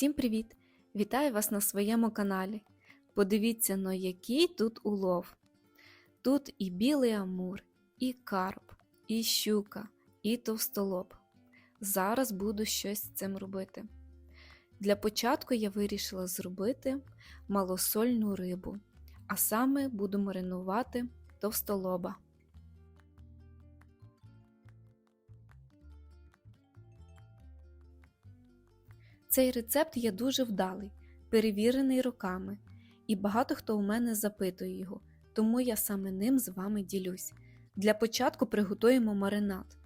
Всім привіт! Вітаю вас на своєму каналі. Подивіться, на який тут улов. Тут і білий амур, і карп, і щука, і товстолоб. Зараз буду щось з цим робити. Для початку я вирішила зробити малосольну рибу, а саме буду маринувати товстолоба. Цей рецепт є дуже вдалий, перевірений роками, і багато хто у мене запитує його, тому я саме ним з вами ділюсь. Для початку приготуємо маринад.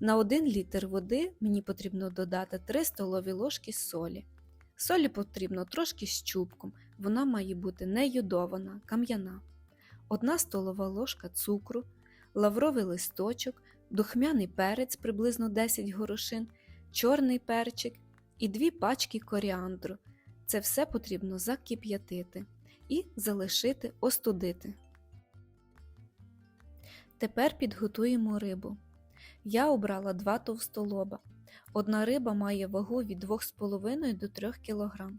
На 1 літр води мені потрібно додати 3 столові ложки солі. Солі потрібно трошки з чубком, вона має бути не йодована, кам'яна. 1 столова ложка цукру, лавровий листочок, духмяний перець приблизно 10 горошин, чорний перчик і 2 пачки коріандру. Це все потрібно закип'ятити і залишити остудити. Тепер підготуємо рибу. Я обрала 2 товстолоба. Одна риба має вагу від 2,5 до 3 кг.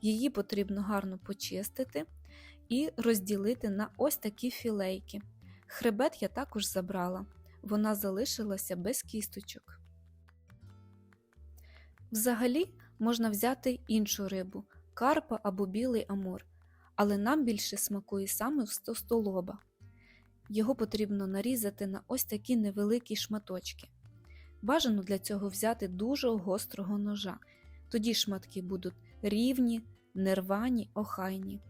Її потрібно гарно почистити і розділити на ось такі філейки. Хребет я також забрала, вона залишилася без кісточок. Взагалі можна взяти іншу рибу карпа або білий амур, але нам більше смакує саме в столоба. Його потрібно нарізати на ось такі невеликі шматочки. Бажано для цього взяти дуже гострого ножа, тоді шматки будуть рівні, нервані, охайні.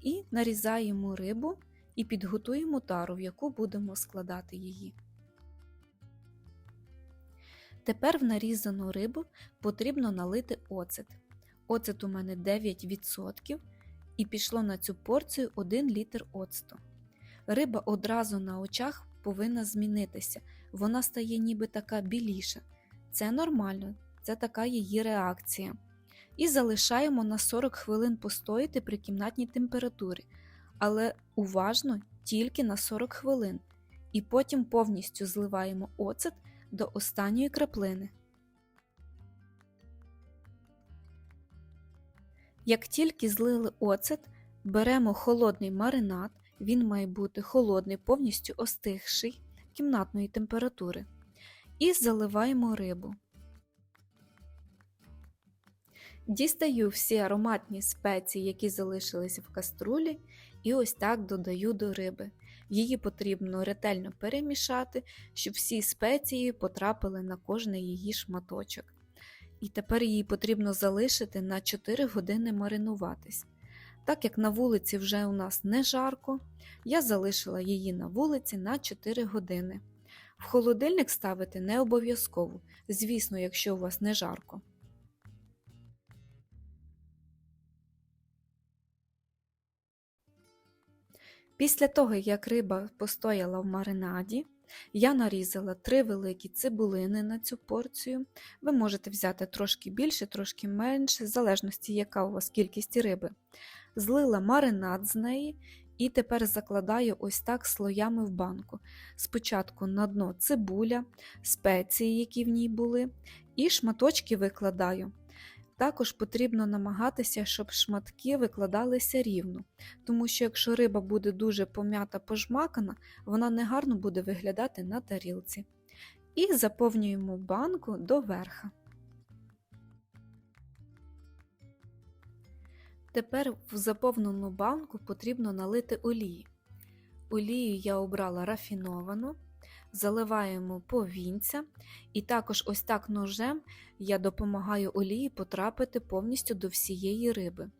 І нарізаємо рибу і підготуємо тару, в яку будемо складати її. Тепер в нарізану рибу потрібно налити оцет. Оцет у мене 9% і пішло на цю порцію 1 літр оцту. Риба одразу на очах повинна змінитися, вона стає ніби така біліша. Це нормально, це така її реакція. І залишаємо на 40 хвилин постояти при кімнатній температурі, але уважно тільки на 40 хвилин. І потім повністю зливаємо оцет до останньої краплини. Як тільки злили оцет, беремо холодний маринад, він має бути холодний, повністю остигший кімнатної температури, і заливаємо рибу. Дістаю всі ароматні спеції, які залишилися в каструлі, і ось так додаю до риби. Її потрібно ретельно перемішати, щоб всі спеції потрапили на кожний її шматочок. І тепер її потрібно залишити на 4 години маринуватись. Так як на вулиці вже у нас не жарко, я залишила її на вулиці на 4 години. В холодильник ставити не обов'язково, звісно, якщо у вас не жарко. Після того, як риба постояла в маринаді, я нарізала три великі цибулини на цю порцію. Ви можете взяти трошки більше, трошки менше, в залежності, яка у вас кількість риби. Злила маринад з неї і тепер закладаю ось так слоями в банку. Спочатку на дно цибуля, спеції, які в ній були, і шматочки викладаю. Також потрібно намагатися, щоб шматки викладалися рівно, тому що якщо риба буде дуже пом'ята пожмакана, вона негарно буде виглядати на тарілці. І заповнюємо банку до верха. Тепер в заповнену банку потрібно налити олії. Олію я обрала рафіновану заливаємо повінця, і також ось так ножем я допомагаю олії потрапити повністю до всієї риби.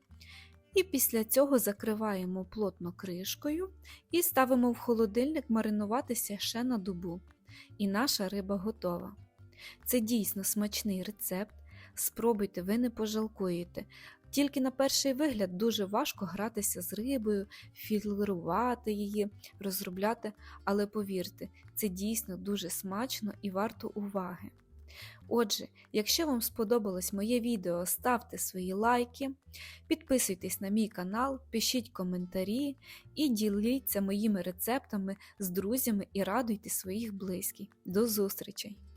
І після цього закриваємо плотно кришкою і ставимо в холодильник маринуватися ще на добу. І наша риба готова. Це дійсно смачний рецепт. Спробуйте, ви не пожалкуєте. Тільки на перший вигляд дуже важко гратися з рибою, філірувати її, розробляти, але повірте, це дійсно дуже смачно і варто уваги. Отже, якщо вам сподобалось моє відео, ставте свої лайки, підписуйтесь на мій канал, пишіть коментарі і діліться моїми рецептами з друзями і радуйте своїх близьких. До зустрічей!